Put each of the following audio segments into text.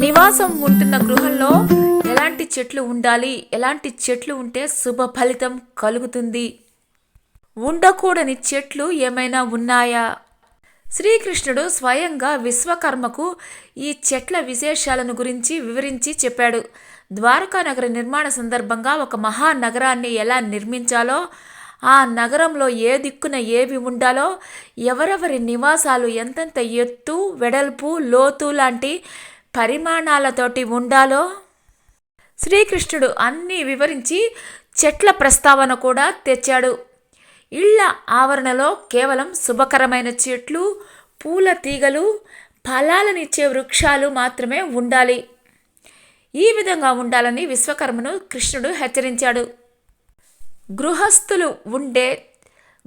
నివాసం ఉంటున్న గృహంలో ఎలాంటి చెట్లు ఉండాలి ఎలాంటి చెట్లు ఉంటే శుభ ఫలితం కలుగుతుంది? ఉండకూడని చెట్లు ఏమైనా ఉన్నాయా? శ్రీకృష్ణుడు స్వయంగా విశ్వకర్మకు ఈ చెట్ల విశేషాలను గురించి వివరించి చెప్పాడు. ద్వారకా నగర నిర్మాణ సందర్భంగా ఒక మహానగరాన్ని ఎలా నిర్మించాలో ఆ నగరంలో ఏ దిక్కున ఏవి ఉండాలో ఎవరెవరి నివాసాలు ఎంతెంత ఎత్తు వెడల్పు లోతు లాంటి పరిమాణాలతోటి ఉండాలో? శ్రీకృష్ణుడు అన్నీ వివరించి చెట్ల ప్రస్తావన కూడా తెచ్చాడు. ఇళ్ళ ఆవరణలో కేవలం శుభకరమైన చెట్లు పూల తీగలు ఫలాలనిచ్చే వృక్షాలు మాత్రమే ఉండాలి. ఈ విధంగా ఉండాలని విశ్వకర్మను కృష్ణుడు హెచ్చరించాడు. గృహస్థులు ఉండే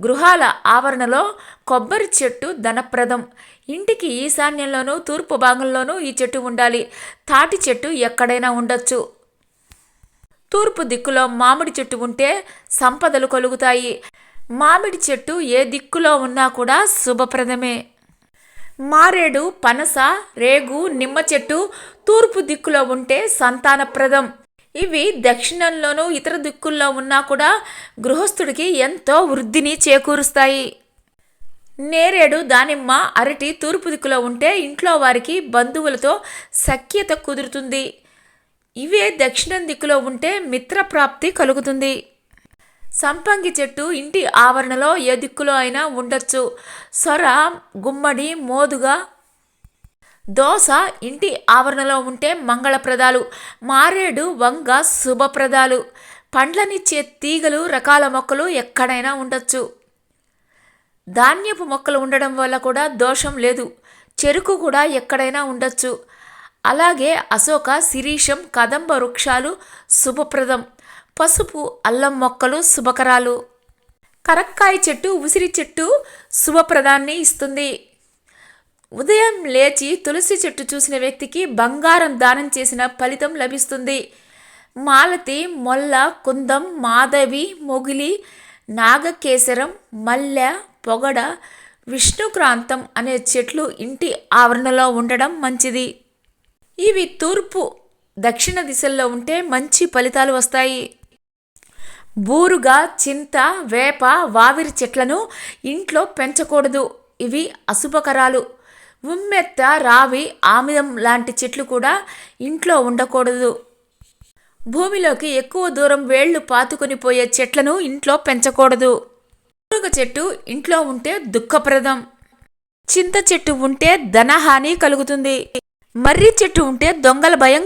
గృహాల ఆవరణలో కొబ్బరి చెట్టు ధనప్రదం. ఇంటికి ఈశాన్యంలోనూ తూర్పు భాగంలోనూ ఈ చెట్టు ఉండాలి. తాటి చెట్టు ఎక్కడైనా ఉండొచ్చు. తూర్పు దిక్కులో మామిడి చెట్టు ఉంటే సంపదలు కలుగుతాయి. మామిడి చెట్టు ఏ దిక్కులో ఉన్నా కూడా శుభప్రదమే. మారేడు పనస రేగు నిమ్మ చెట్టు తూర్పు దిక్కులో ఉంటే సంతానప్రదం. ఇవి దక్షిణంలోనూ ఇతర దిక్కుల్లో ఉన్నా కూడా గృహస్థుడికి ఎంతో వృద్ధిని చేకూరుస్తాయి. నేరేడు దానిమ్మ అరటి తూర్పు దిక్కులో ఉంటే ఇంట్లో వారికి బంధువులతో సఖ్యత కుదురుతుంది. ఇవే దక్షిణం దిక్కులో ఉంటే మిత్రప్రాప్తి కలుగుతుంది. సంపంగి చెట్టు ఇంటి ఆవరణలో ఏ దిక్కులో అయినా ఉండొచ్చు. సొర గుమ్మడి మోదుగా దోస ఇంటి ఆవరణలో ఉంటే మంగళప్రదాలు మారేడు వంగ శుభప్రదాలు. పండ్లనిచ్చే తీగలు రకాల మొక్కలు ఎక్కడైనా ఉండొచ్చు. ధాన్యపు మొక్కలు ఉండడం వల్ల కూడా దోషం లేదు. చెరుకు కూడా ఎక్కడైనా ఉండొచ్చు. అలాగే అశోక శిరీషం కదంబ వృక్షాలు శుభప్రదం. పసుపు అల్లం మొక్కలు శుభకరాలు. కరక్కాయ చెట్టు ఉసిరి చెట్టు శుభప్రదాన్ని ఇస్తుంది. ఉదయం లేచి తులసి చెట్టు చూసిన వ్యక్తికి బంగారం దానం చేసిన ఫలితం లభిస్తుంది. మాలతి మొల్ల కుందం మాధవి మొగిలి నాగకేసరం మల్లె పొగడ విష్ణుక్రాంతం అనే చెట్లు ఇంటి ఆవరణలో ఉండడం మంచిది. ఇవి తూర్పు దక్షిణ దిశల్లో ఉంటే మంచి ఫలితాలు వస్తాయి. బూరుగా చింత వేప వావిరి చెట్లను ఇంట్లో పెంచకూడదు. ఇవి అశుభకరాలు ఉమ్మెత్త రావి ఆమిదం లాంటి చెట్లు కూడా ఇంట్లో ఉండకూడదు. భూమిలోకి ఎక్కువ దూరం వేళ్ళు పాతుకొని పోయే చెట్లను ఇంట్లో పెంచకూడదు. బూరుగ చెట్టు ఇంట్లో ఉంటే దుఃఖప్రదం. చింత చెట్టు ఉంటే ధనహాని కలుగుతుంది. మర్రి చెట్టు ఉంటే దొంగల భయం